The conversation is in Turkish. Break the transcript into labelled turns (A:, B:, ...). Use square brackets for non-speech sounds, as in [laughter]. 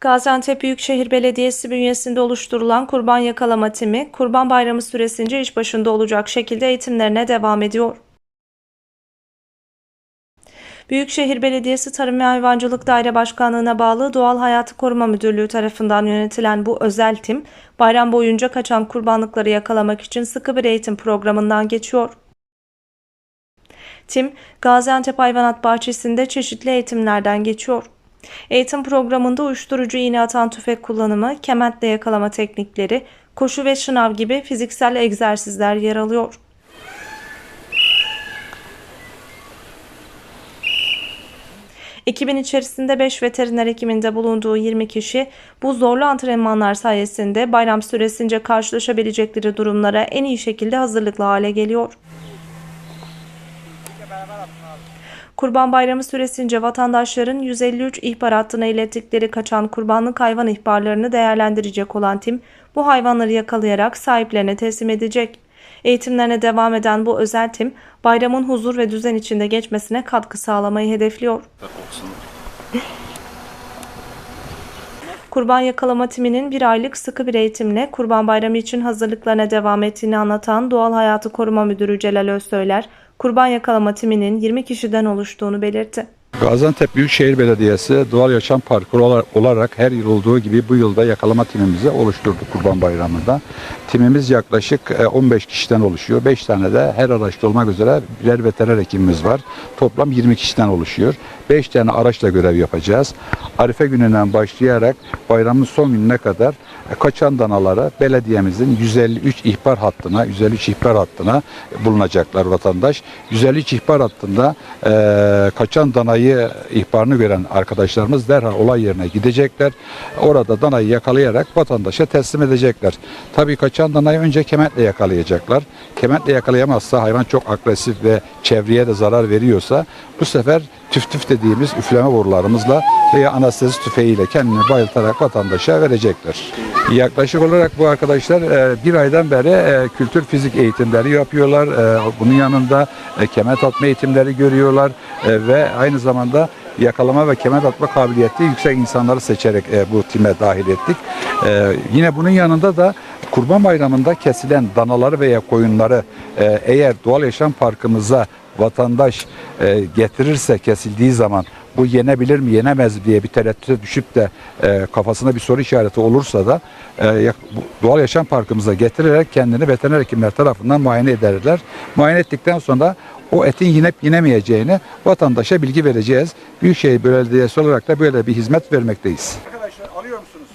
A: Gaziantep Büyükşehir Belediyesi bünyesinde oluşturulan kurban yakalama timi, Kurban Bayramı süresince iş başında olacak şekilde eğitimlerine devam ediyor. Büyükşehir Belediyesi Tarım ve Hayvancılık Daire Başkanlığı'na bağlı Doğal Hayatı Koruma Müdürlüğü tarafından yönetilen bu özel tim, bayram boyunca kaçan kurbanlıkları yakalamak için sıkı bir eğitim programından geçiyor. Tim, Gaziantep Hayvanat Bahçesi'nde çeşitli eğitimlerden geçiyor. Eğitim programında uyuşturucu iğne atan tüfek kullanımı, kementle yakalama teknikleri, koşu ve şınav gibi fiziksel egzersizler yer alıyor. Ekibin içerisinde 5 veteriner hekiminde bulunduğu 20 kişi bu zorlu antrenmanlar sayesinde bayram süresince karşılaşabilecekleri durumlara en iyi şekilde hazırlıklı hale geliyor. Kurban Bayramı süresince vatandaşların 153 ihbar hattına ilettikleri kaçan kurbanlık hayvan ihbarlarını değerlendirecek olan tim bu hayvanları yakalayarak sahiplerine teslim edecek. Eğitimlerine devam eden bu özel tim bayramın huzur ve düzen içinde geçmesine katkı sağlamayı hedefliyor. [laughs] Kurban yakalama timinin bir aylık sıkı bir eğitimle Kurban Bayramı için hazırlıklarına devam ettiğini anlatan Doğal Hayatı Koruma Müdürü Celal Özsöyler, kurban yakalama timinin 20 kişiden oluştuğunu belirtti.
B: Gaziantep Büyükşehir Belediyesi Doğal Yaşam Parkı ola- olarak her yıl olduğu gibi bu yılda yakalama timimizi oluşturduk Kurban Bayramı'nda. Timimiz yaklaşık e, 15 kişiden oluşuyor. 5 tane de her araçta olmak üzere birer veteriner hekimimiz var. Toplam 20 kişiden oluşuyor. 5 tane araçla görev yapacağız. Arife gününden başlayarak bayramın son gününe kadar e, kaçan danalara belediyemizin 153 ihbar hattına, 153 ihbar hattına bulunacaklar vatandaş. 153 ihbar hattında e, kaçan danayı ihbarını gören arkadaşlarımız derhal olay yerine gidecekler. Orada danayı yakalayarak vatandaşa teslim edecekler. Tabii kaçan danayı önce kementle yakalayacaklar. Kementle yakalayamazsa hayvan çok agresif ve çevreye de zarar veriyorsa bu sefer tüf tüf dediğimiz üfleme borularımızla veya anestezi tüfeğiyle kendini bayıltarak vatandaşa verecekler. Yaklaşık olarak bu arkadaşlar e, bir aydan beri e, kültür fizik eğitimleri yapıyorlar. E, Bunun yanında kemet atma eğitimleri görüyorlar ve aynı zamanda yakalama ve kemet atma kabiliyeti yüksek insanları seçerek bu time dahil ettik. Yine bunun yanında da Kurban Bayramı'nda kesilen danaları veya koyunları eğer doğal yaşam parkımıza vatandaş e, getirirse kesildiği zaman bu yenebilir mi yenemez diye bir tereddüte düşüp de e, kafasında bir soru işareti olursa da e, doğal yaşam parkımıza getirerek kendini veteriner hekimler tarafından muayene ederler. Muayene ettikten sonra o etin yinep yinemeyeceğini vatandaşa bilgi vereceğiz. Büyükşehir Belediyesi olarak da böyle bir hizmet vermekteyiz.
C: Arkadaşlar alıyor musunuz?